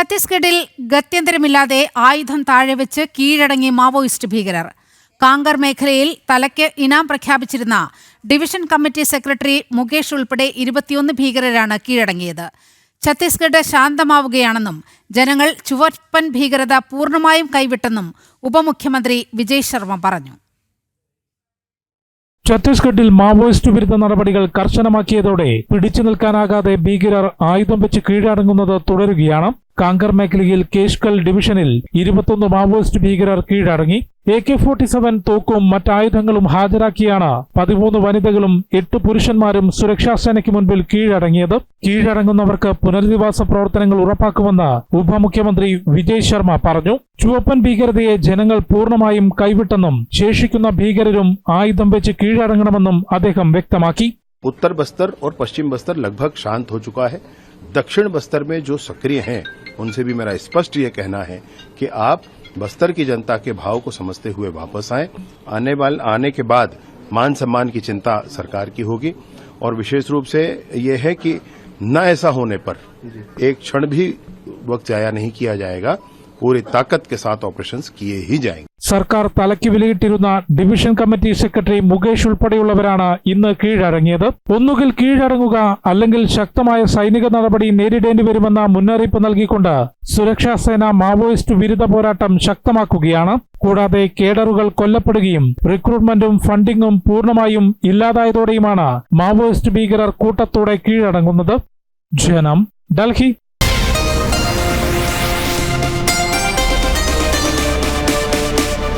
ഛത്തീസ്ഗഡിൽ ഗത്യന്തരമില്ലാതെ ആയുധം താഴെ വെച്ച് കീഴടങ്ങി മാവോയിസ്റ്റ് ഭീകരർ. കാങ്കർ മേഖലയിൽ തലയ്ക്ക് ഇനാം പ്രഖ്യാപിച്ചിരുന്ന ഡിവിഷൻ കമ്മിറ്റി സെക്രട്ടറി മുകേഷ് ഉൾപ്പെടെ ഇരുപത്തിയൊന്ന് ഭീകരരാണ് കീഴടങ്ങിയത്. ഛത്തീസ്ഗഡ് ശാന്തമാവുകയാണെന്നും ജനങ്ങൾ ചുവപ്പൻ ഭീകരത പൂർണമായും കൈവിട്ടെന്നും ഉപമുഖ്യമന്ത്രി വിജയ് ശർമ്മ പറഞ്ഞു. ഛത്തീസ്ഗഡിൽ മാവോയിസ്റ്റ് വിരുദ്ധ നടപടികൾ കർശനമാക്കിയതോടെ പിടിച്ചു നിൽക്കാനാകാതെ ഭീകരർ ആയുധം വെച്ച് കീഴടങ്ങുന്നത് തുടരുകയാണ്. കാങ്കർ മേഖലയിൽ കേഷ്കൽ ഡിവിഷനിൽ ഇരുപത്തൊന്ന് മാവോയിസ്റ്റ് ഭീകരർ കീഴടങ്ങി. എ കെ ഫോർട്ടി സെവൻ തോക്കും മറ്റായുധങ്ങളും ഹാജരാക്കിയാണ് പതിമൂന്ന് വനിതകളും എട്ട് പുരുഷന്മാരും സുരക്ഷാ സേനയ്ക്ക് മുൻപിൽ കീഴടങ്ങിയത് കീഴടങ്ങുന്നവർക്ക് പുനരധിവാസ പ്രവർത്തനങ്ങൾ ഉറപ്പാക്കുമെന്ന് ഉപമുഖ്യമന്ത്രി വിജയ് ശർമ്മ പറഞ്ഞു ചുവപ്പൻ ഭീകരതയെ ജനങ്ങൾ പൂർണ്ണമായും കൈവിട്ടെന്നും ശേഷിക്കുന്ന ഭീകരരും ആയുധം വെച്ച് കീഴടങ്ങണമെന്നും അദ്ദേഹം വ്യക്തമാക്കി उत्तर बस्तर और पश्चिम बस्तर लगभग शांत हो चुका है दक्षिण बस्तर में जो सक्रिय हैं उनसे भी मेरा स्पष्ट ये कहना है कि आप बस्तर की जनता के भाव को समझते हुए वापस आए। आने वाले आने के बाद मान सम्मान की चिंता सरकार की होगी और विशेष रूप से ये है कि न ऐसा होने पर एक क्षण भी वक्त जाया नहीं किया जाएगा। पूरी ताकत के साथ ऑपरेशंस किए ही जाएंगे സർക്കാർ തലയ്ക്ക് വിലയിട്ടിരുന്ന ഡിവിഷൻ കമ്മിറ്റി സെക്രട്ടറി മുകേഷ് ഉൾപ്പെടെയുള്ളവരാണ് ഇന്ന് കീഴടങ്ങിയത് ഒന്നുകിൽ കീഴടങ്ങുക അല്ലെങ്കിൽ ശക്തമായ സൈനിക നടപടി നേരിടേണ്ടി വരുമെന്ന മുന്നറിയിപ്പ് നൽകിക്കൊണ്ട് സുരക്ഷാ സേന മാവോയിസ്റ്റ് വിരുദ്ധ പോരാട്ടം ശക്തമാക്കുകയാണ് കൂടാതെ കേഡറുകൾ കൊല്ലപ്പെടുകയും റിക്രൂട്ട്മെന്റും ഫണ്ടിങ്ങും പൂർണ്ണമായും ഇല്ലാതായതോടെയുമാണ് മാവോയിസ്റ്റ് ഭീകരർ കൂട്ടത്തോടെ കീഴടങ്ങുന്നത് ജനം ഡൽഹി